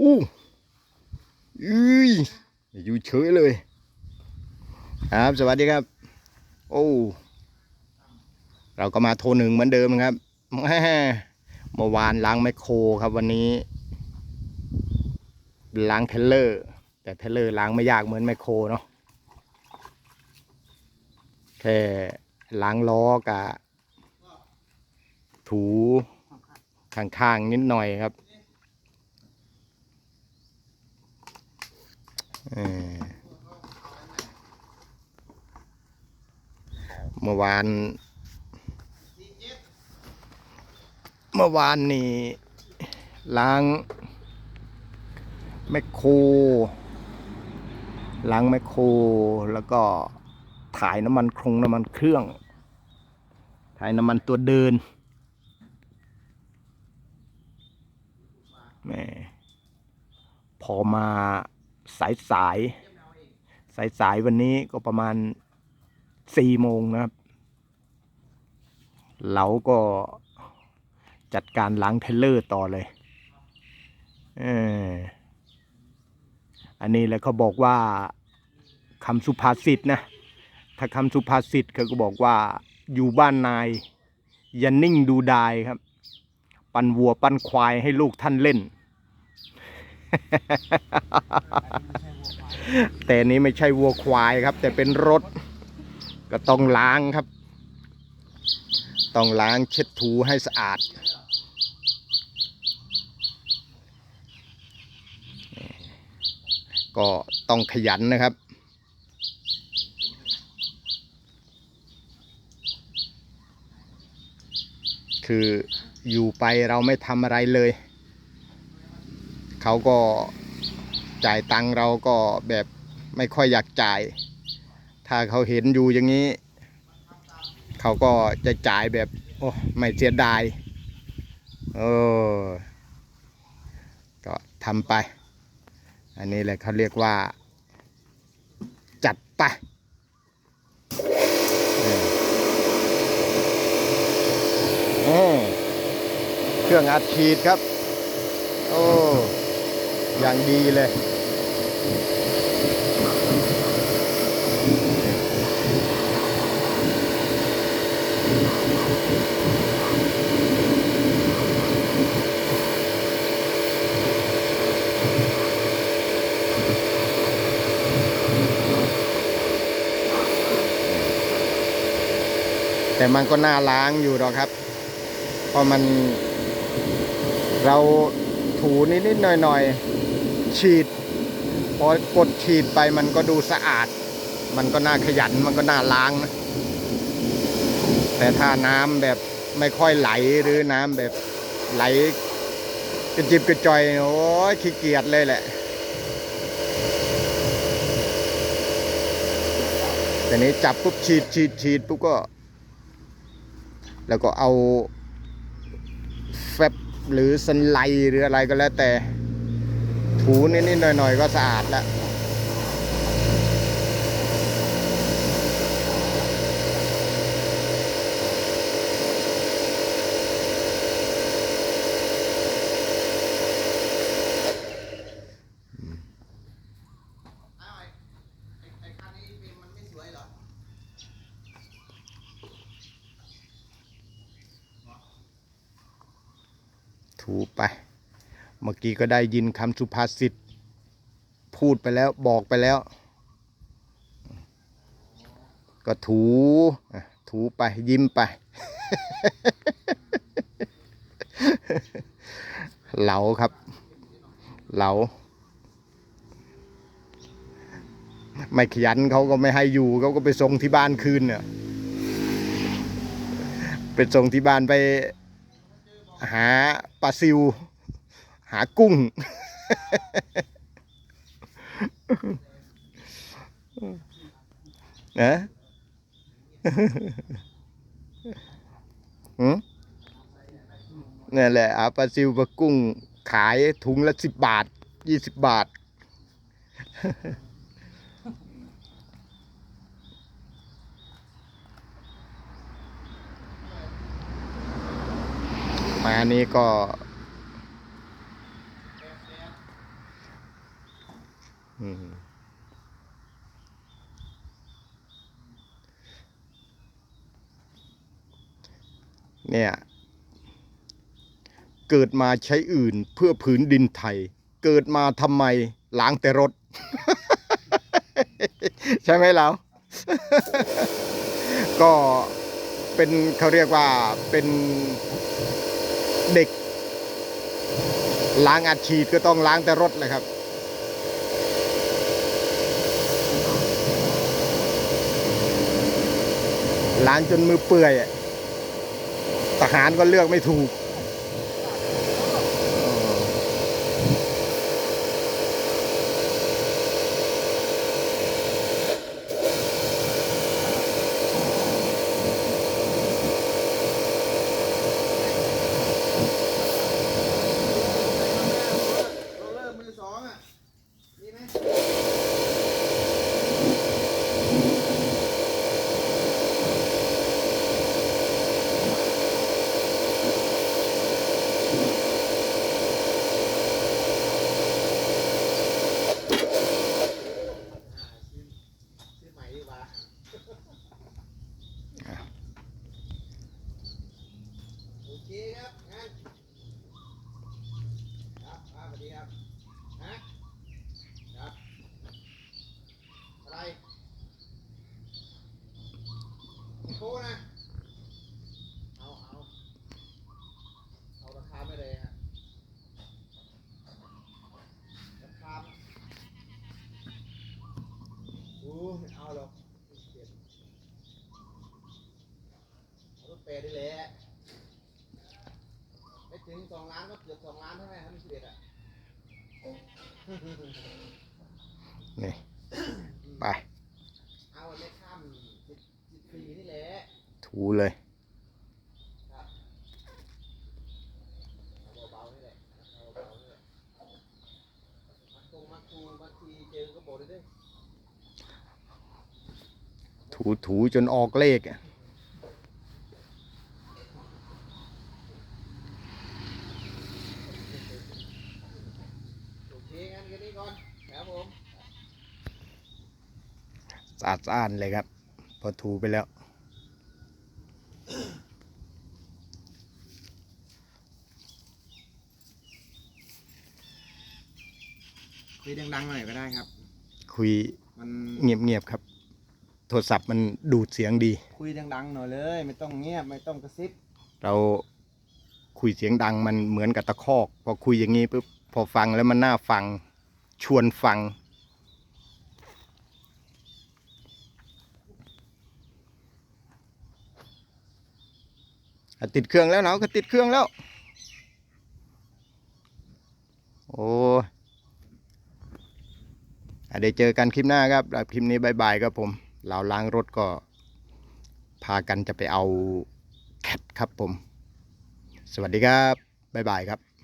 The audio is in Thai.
อู้อุ้ยอยู่เฉยเลย ครับสวัสดีครับ โอ้เราก็มาโทรหนึ่งเหมือนเดิมครับเมื่อวานล้างแมคโครครับวันนี้ ล้างเทเลอร์ แต่เทเลอร์ล้างไม่ยากเหมือนแมคโครเนาะแค่ล้างล้อกับถูข้างๆนิดหน่อยครับ เมื่อวาน เมื่อวานนี่ล้างแมคโครล้างแมคโครแล้วก็ถ่ายน้ำมันครงน้ำมันเครื่อง ถ่ายน้ำมันตัวเดินแม่พอมา สายสายสายสายวันนี้ก็ประมาณสี่โมงนะครับ เราก็จัดการล้างเทเลอร์ต่อเลยเอออันนี้แหละเขาบอกว่าคำสุภาษิตนะ ถ้าคำสุภาษิตเขาก็บอกว่าอยู่บ้านนายอย่านิ่งดูดายครับ ปั่นวัวปั่นควายให้ลูกท่านเล่น แต่นนี้ไม่ใช่วัวควายครับ แต่เป็นรถก็ต้องล้างครับ ต้องล้างเช็ดถูให้สะอาด ก็ต้องขยันนะครับคืออยู่ไปเราไม่ทำอะไรเลย เขาก็จ่ายตังค์เราก็แบบไม่ค่อยอยากจ่าย ถ้าเขาเห็นอยู่อย่างนี้ เขาก็จะจ่ายแบบโอ้ไม่เสียดายเออก็ทำไป อันนี้แหละเขาเรียกว่า จัดไปเออเออเครื่องอัดฉีดครับ โอ้ อย่างดีเลยแต่มันก็น่าล้างอยู่หรอกครับ เพราะมันเราถูนิดๆหน่อยๆ ฉีด พอกดฉีดไปมันก็ดูสะอาด มันก็น่าขยันมันก็น่าล้างนะแต่ถ้าน้ำแบบไม่ค่อยไหลหรือน้ำแบบไหลกระจิบกระจอยโอ้ยขี้เกียจเลยแหละ แต่นี้จับปุ๊บฉีดฉีดฉีดปุ๊บก็ แล้วก็เอาแฟบหรือสันไลหรืออะไรก็แล้วแต่ ถูนิดๆหน่อยๆก็สะอาดแล้วถูไป เมื่อกี้ก็ได้ยินคำสุภาษิตพูดไปแล้วบอกไปแล้ว ก็ถูถูไปยิ้มไป เหลาครับ เหลา ไม่ขยันเขาก็ไม่ให้อยู่เขาก็ไปส่งที่บ้านคืนเนี่ยไปส่งที่บ้านไปหาปลาซิว หากุ้ง นะนี่นแหละหาปลาซิวปลากุ้ง ขายถุงละสิบบาทยี่สิบบาท มานี่ก็ อืม เนี่ย เกิดมาใช้อื่นเพื่อผืนดินไทย เกิดมาทำไมล้างแต่รถ ใช่ไหมเรา ก็เป็นเขาเรียกว่าเป็นเด็กล้างอัดฉีดก็ต้องล้างแต่รถเลยครับานจนมือเปื่อยทหารก็เลือกไม่ถูก โรลเลอร์มือสองอะมีไหม ซื้อใหม่ดีกว่าโอเคครับงั้นครับครับสวัสดีครับฮะครับ อะไร โค้นะ เอาเอาเอาราคาไม่เลยฮะราคาโอ้ไม่เอาหรอกเจ็บเอารถเปรย์ได้แหละไม่ถึงสองล้านก็เกือบสองล้านใช่ไหมครับพี่เด็ดอะนี่ ไป เอาไม่ข้ามสิบสิบสี่นี่แหละ ถูเลยครับเอาเบาๆนี่แหละเอาเบาๆนี่แหละมันคงมาคูบางทีเจอก็บอกเลยเด้อถูถูจนออกเลขอะโอเคงั้นแค่นี้ก่อนครับผมสะอาดสะอ้านเลยครับ พอถูไปแล้ว คุยดังๆหน่อยก็ได้ครับ คุยมันเงียบๆครับ โทรศัพท์มันดูดเสียงดี คุยดังๆหน่อยเลย ไม่ต้องเงียบไม่ต้องกระซิบ เราคุยเสียงดังมันเหมือนกับตะคอก พอคุยอย่างนี้ปุ๊บพอฟังแล้วมันน่าฟังชวนฟังอะติดเครื่องแล้วเนาะก็ติดเครื่องแล้ว โอ้ยอะ เดี๋ยวเจอกันคลิปหน้าครับคลิปนี้บายบายครับผมเราล้างรถก็พากันจะไปเอาแคทครับผม สวัสดีครับบายบายครับ